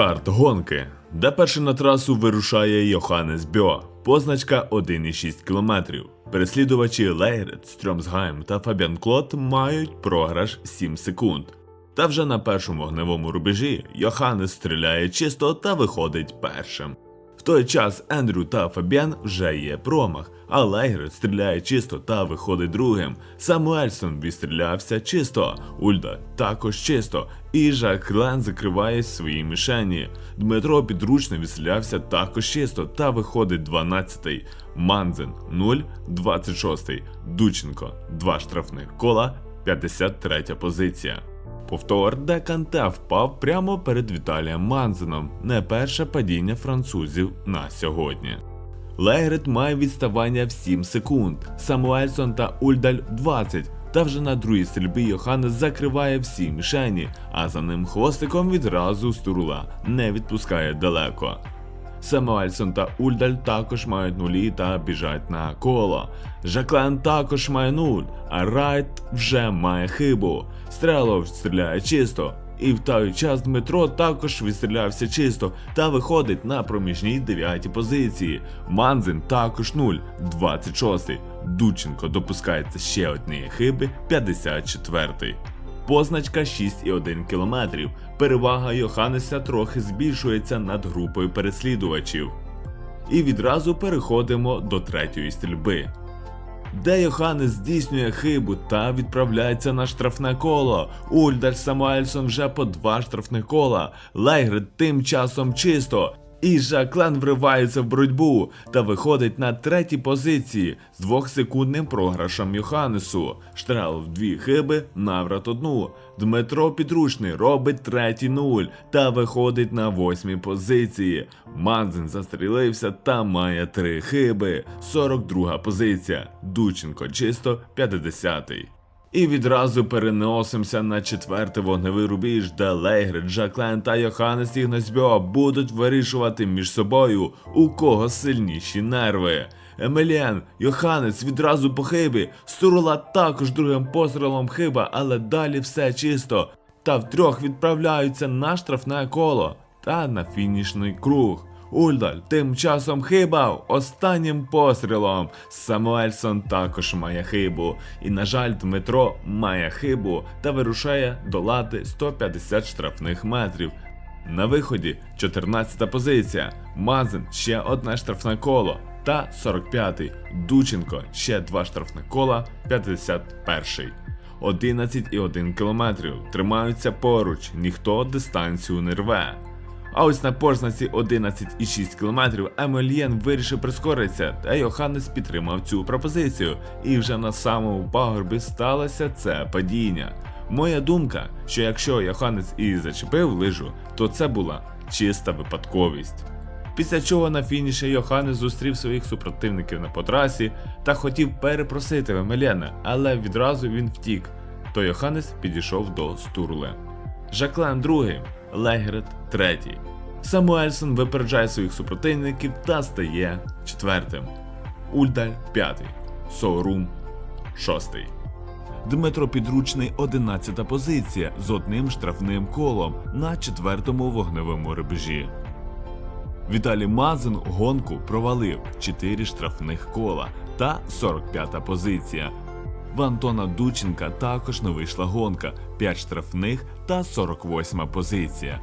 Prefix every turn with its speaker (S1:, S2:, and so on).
S1: Старт гонки, де перший на трасу вирушає Йоханнес Бьо, позначка 1,6 км. Переслідувачі Лейрет, Стрьомсгайм та Фабіан Клот мають програш 7 секунд. Та вже на першому огневому рубежі Йоханнес стріляє чисто та виходить першим. В той час Ендрю та Фабіан вже є промах, а Лейгер стріляє чисто та виходить другим. Самуельсон відстрілявся чисто, Ульда також чисто, і Жак Лен закриває свої мішені. Дмитро підручно відстрілявся також чисто та виходить 12-й. Манзен 0, 26-й. Дученко 2 штрафних кола, 53 позиція. Повтор, де Канте впав прямо перед Віталієм Манзеном. Не перше падіння французів на сьогодні. Лейгрет має відставання в 7 секунд, Самуельсон та Ульдаль 20. Та вже на другій стрільбі Йоханнес закриває всі мішені, а за ним хвостиком відразу Стурула не відпускає далеко. Самуельсон та Ульдаль також мають нулі та біжать на коло. Жаклен також має нуль, а Райт вже має хибу. Стрелов стріляє чисто. І в той час Дмитро також відстрілявся чисто та виходить на проміжній дев'ятій позиції. Манзин також 0, 26. Дученко допускається ще однієї хиби, 54. Позначка 6,1 км. Перевага Йоханнеса трохи збільшується над групою переслідувачів. І відразу переходимо до третьої стрільби. Де Йоханнес здійснює хибу та відправляється на штрафне коло. Ульдаль Самуельсон вже по два штрафних кола. Лейгрид тим часом чисто. І Жаклен вривається в боротьбу та виходить на третій позиції з двохсекундним програшем Йоханнесу. Штрел в дві хиби, наврат одну. Дмитро Підручний робить третій нуль та виходить на восьмій позиції. Манзин застрілився та має три хиби. 42 позиція. Дученко чисто 50-й. І відразу переносимося на четвертий вогневий рубіж, де Лейгрид, Жаклен та Йоханнес Ігнасьбьо будуть вирішувати між собою, у кого сильніші нерви. Емеліан, Йоханнес відразу по хибі, Сурула також другим пострілом хиба, але далі все чисто. Та втрьох відправляються на штрафне коло та на фінішний круг. Ульдаль тим часом хибав останнім пострілом. Самуельсон також має хибу. І, на жаль, Дмитро має хибу та вирушає долати 150 штрафних метрів. На виході 14 позиція. Мазин ще одне штрафне коло. Та 45-й. Дученко ще два штрафних кола, 51-й. 11,1 кілометрів. Тримаються поруч, ніхто дистанцію не рве. А ось на познаці 11,6 км Емельєн вирішив прискоритися, та Йоханнес підтримав цю пропозицію. І вже на самому пагорбі сталося це падіння. Моя думка, що якщо Йоханнес і зачепив лижу, то це була чиста випадковість. Після чого на фініші Йоханнес зустрів своїх супротивників на потрасі та хотів перепросити Емельєна, але відразу він втік. То Йоханнес підійшов до Стурле. Жаклен другий, Легрет третій. Самуельсон випереджає своїх супротивників та стає четвертим. Ульдаль п'ятий. Соурум шостий. Дмитро Підручний 11 позиція з одним штрафним колом на четвертому вогневому рубежі. Віталій Мазин гонку провалив 4 штрафних кола та 45 позиція. В Антона Дученка також не вийшла гонка 5 штрафних та 48 позиція.